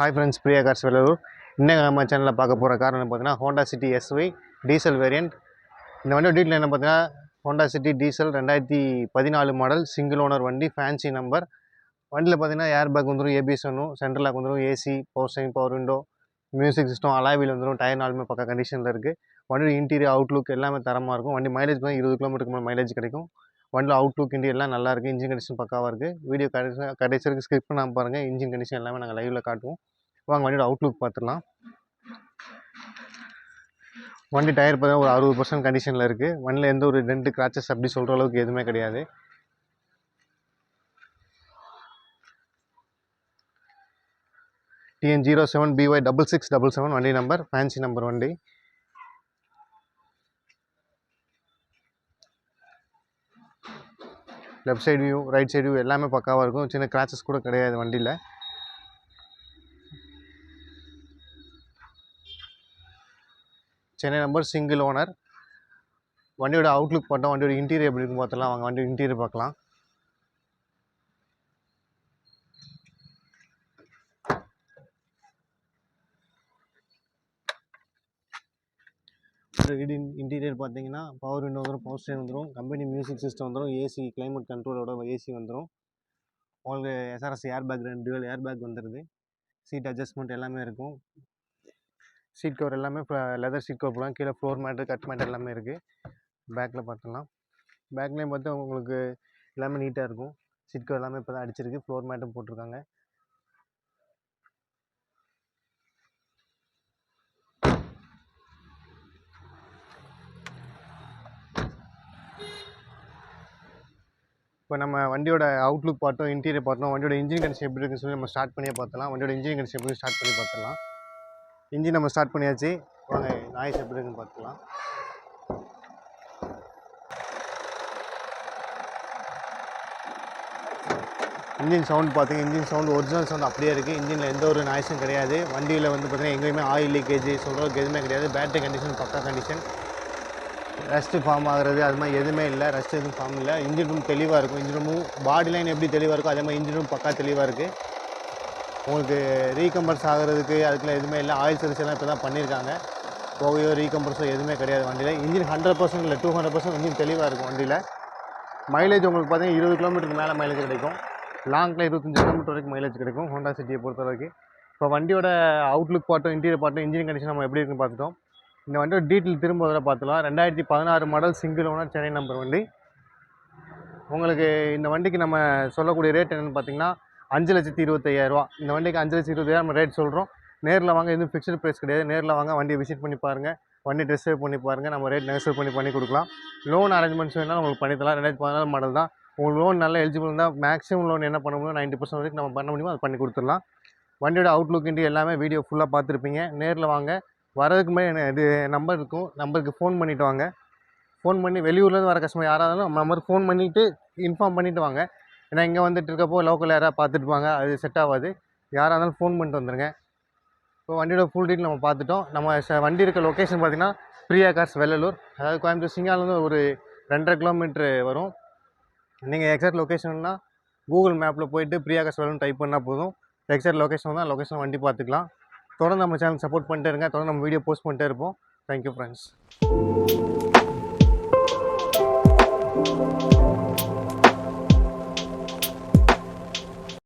Hi friends Priya cars Vellore இன்றைக்கு நம்ம சேனலில் பார்க்க போகிற கார் என்ன பார்த்தீங்கன்னா Honda City SV diesel variant இந்த வண்டியோட டீட்டில் என்ன பார்த்தீங்கன்னா ஹோண்டா சிட்டி டீசல் ரெண்டாயிரத்தி பதினாலு மாடல் சிங்கிள் ஓனர் வண்டி ஃபேன்சி நம்பர் வண்டியில் பார்த்தீங்கன்னா ஏர் பேக் வந்துடும் ஏபிஎஸ் வந்துடும் சென்ட்ரல் லாக் வந்துடும் AC power steering power window music system அலாவில் வந்துடும் டயர் நாலுமே பக்க கண்டிஷனில் இருக்குது வண்டியோட இன்டீரியர் அவுட்லுக் எல்லாமே தரமாக இருக்கும். வண்டி மைலேஜ் பார்த்தீங்கன்னா இருபது கிலோமீட்டருக்கு மேலே மைலேஜ் கிடைக்கும். வண்டியில் அவுட்லுக் இண்டியா எல்லாம் நல்லா இருக்குது இன்ஜின் கண்டிஷன் பக்காவாக இருக்குது வீடியோ கடைசி கடைசி வரைக்கும் ஸ்கிப் பண்ணாமல் பாருங்கள் இன்ஜின் கண்டிஷன் எல்லாமே நாங்கள் லைவில் காட்டுவோம். வாங்க வண்டியோட அவுட்லுக் பார்த்துடலாம் வண்டி டயர் பார்த்தா ஒரு அறுபது பர்சன்ட் கண்டிஷனில் இருக்குது வண்டியில் எந்த ஒரு ரெண்டு கிராச்சஸ் அப்படி சொல்கிற அளவுக்கு எதுவுமே கிடையாது. TN zero seven PY double six double seven வண்டி நம்பர் ஃபேன்சி நம்பர் வண்டி. Left side view right side view எல்லாமே பக்காவாக இருக்கும். சின்ன கிராச்சஸ் கூட கிடையாது வண்டியில். சென்னை நம்பர் சிங்கிள் ஓனர் வண்டியோட அவுட்லுக் பார்த்தோம் வண்டியோட இன்டீரியர் எப்படி இருக்கும் பார்த்தலாம். வாங்க வண்டியோட இன்டீரியர் பார்க்கலாம். வீடு இன்டீரியர் பார்த்தீங்கன்னா பவர் விண்டோ வந்துடும் பவர் ஸ்டேன் வந்துடும் கம்பெனி மியூசிக் சிஸ்டம் வந்துடும் ஏசி கிளைமேட் கண்ட்ரோலோட ஏசி வந்துடும் உங்களுக்கு எஸ்ஆர்எஸ் ஏர் பேக் ரெண்டு டுவல் ஏர் பேக் வந்துடுது சீட் அட்ஜஸ்ட்மெண்ட் எல்லாமே இருக்கும். சீட் கவர் எல்லாமே லெதர் சீட் கவர் போடலாம் கீழே ஃப்ளோர் மேட்டு கட் மேட் எல்லாமே இருக்குது பேக்கில் பார்த்துக்கலாம் பேக்லேயும் பார்த்தா உங்களுக்கு எல்லாமே நீட்டாக இருக்கும். சீட் கவர் எல்லாமே இப்போ தான் அடிச்சிருக்கு. ஃப்ளோர் மேட்டும் போட்டிருக்காங்க. இப்போ நம்ம வண்டியோட அவுட்லுக் பார்த்தோம் இன்டீரியர் பார்த்தோம். வண்டியோட இன்ஜின் கண்டிஷன் எப்படி இருக்குன்னு சொல்லி நம்ம ஸ்டார்ட் பண்ணியே பார்த்தலாம் வண்டியோட இன்ஜின் கண்டிஷன் எப்படி ஸ்டார்ட் பண்ணி பார்த்துலாம் இன்ஜின் நம்ம ஸ்டார்ட் பண்ணியாச்சு. வாங்க நாய்ஸ் எப்படி இருக்குன்னு பார்த்துக்கலாம். இன்ஜின் சவுண்ட் பார்த்தீங்க இன்ஜின் சவுண்ட் ஒரிஜினல் சவுண்ட் அப்படியே இருக்குது இன்ஜினில் எந்த ஒரு நாய்ஸும் கிடையாது. வண்டியில் வந்து பார்த்திங்கன்னா எங்கேயுமே ஆயில் லீக்கேஜ் சொல்கிறதுக்கு எதுவுமே கிடையாது. பேட்டரி கண்டிஷன் பக்கா கண்டிஷன் ரஸ்ட்டு ஃபார்ம் ஆகிறது அது மாதிரி எதுவுமே இல்லை. ரஸ்ட் எதுவும் ஃபார்ம் இல்லை. இன்ஜின் ரூம் தெளிவாக இருக்கும். இன்ஜின் ரூமும் பாடி லைன் எப்படி தெளிவாக இருக்கோ அதே மாதிரி இன்ஜின் ரூம் பக்கா தெளிவாக இருக்குது உங்களுக்கு ரீகம்பர்ஸ் ஆகிறதுக்கு அதுக்குலாம் எதுவுமே இல்லை. ஆயில் சர்வீஸ் எல்லாம் இப்போ தான் பண்ணியிருக்காங்க. போகையோ ரீகம்பர்ஸோ எதுவுமே கிடையாது வண்டியில். இன்ஜின் ஹண்ட்ரட் பர்சன்ட் இல்லை டூ ஹண்ட்ரட் பர்சன்ட் இன்ஜின் தெளிவாக இருக்கும் வண்டியில். மைலேஜ் உங்களுக்கு பார்த்தீங்கன்னா இருபது கிலோமீட்டருக்கு மேலே மைலேஜ் கிடைக்கும். லாங்கில் இருபத்தஞ்சி கிலோமீட்டர் வரைக்கும் மைலேஜ் கிடைக்கும் ஹோண்டா சிட்டியை பொறுத்த வரைக்கும் இப்போ வண்டியோட அவுட்லுக் பார்த்தோம் இன்டீரியர் பார்த்தோம் இன்ஜின் கண்டிஷன் நம்ம எப்படி இருக்குன்னு பார்த்துட்டோம். இந்த வண்டியோட டீட்டெயில் திரும்ப வரை பார்த்துலாம் ரெண்டாயிரத்தி பதினாறு model single owner Chennai number வண்டி. உங்களுக்கு இந்த வண்டிக்கு நம்ம சொல்லக்கூடிய ரேட் என்னென்னு பார்த்தீங்கன்னா அஞ்சு லட்சத்தி இருபத்தையாயிரரூவா இந்த வண்டிக்கு அஞ்சு லட்சத்தி இருபத்தாயிரம் நம்ம ரேட் சொல்கிறோம் நேரில் வாங்க எதுவும் ஃபிக்ஸ்டு ப்ரைஸ் கிடையாது. நேரில் வாங்க வண்டியை விசிட் பண்ணி பாருங்கள் வண்டி ட்ரெஸ் சேவ் பண்ணி பாருங்கள் நம்ம ரேட் நெகோசியேட் பண்ணி பண்ணி கொடுக்கலாம். லோன் அரேஞ்ச்மெண்ட்ஸ் வேணாலும் உங்களுக்கு பண்ணித்தரலாம் ரெண்டாயிரத்தி பதினாறு மாடல் தான். உங்களுக்கு லோன் நல்லா எலிஜிபிள் இருந்தால் மேக்ஸிமம் லோன் என்ன பண்ண முடியும் நைன்ட்டி பர்சன்ட் வரைக்கும் நம்ம பண்ண முடியுமோ அதை பண்ணி கொடுத்துடலாம். வண்டியோட அவுட்லுக் இண்டி எல்லாமே வீடியோ ஃபுல்லாக பார்த்துருப்பீங்க. நேரில் வாங்க. வரதுக்கு முன்னாடி இது நம்பர் இருக்கும். நம்பருக்கு ஃபோன் பண்ணிவிட்டு வாங்க. ஃபோன் பண்ணி வெளியூர்லேருந்து வர கஸ்டமர் யாராக இருந்தாலும் நம்ம நம்பருக்கு ஃபோன் பண்ணிவிட்டு இன்ஃபார்ம் பண்ணிவிட்டு வாங்க. ஏன்னா இங்கே வந்துட்டு இருக்கப்போ லோக்கல் யாராவது பார்த்துட்டுப்பாங்க அது செட் ஆகாது யாராக இருந்தாலும் ஃபோன் பண்ணிட்டு வந்துடுங்க இப்போ வண்டியோட ஃபுல் டீட்டெயில் நம்ம பார்த்துட்டோம். நம்ம ச- வண்டி இருக்க லொக்கேஷன் பார்த்தீங்கன்னா பிரியா கார்ஸ் வெள்ளலூர். அதாவது கோயம்புத்தூர் சிங்காலேருந்து ஒரு ரெண்டரை கிலோமீட்ரு வரும். நீங்கள் எக்ஸாக்ட் லொக்கேஷன்னா கூகுள் மேப்பில் போயிட்டு பிரியா கார்ஸ் வெள்ளலூர் டைப் பண்ணால் போதும். எக்ஸாக்ட் லொக்கேஷன் தான் லொக்கேஷன் வண்டி பார்த்துக்கலாம். தொடர்ந்து நம்ம சேனல் சப்போர்ட் பண்ணிட்டே இருங்க. தொடர்ந்து நம்ம வீடியோ போஸ்ட் பண்ணிட்டே இருப்போம். Thank you friends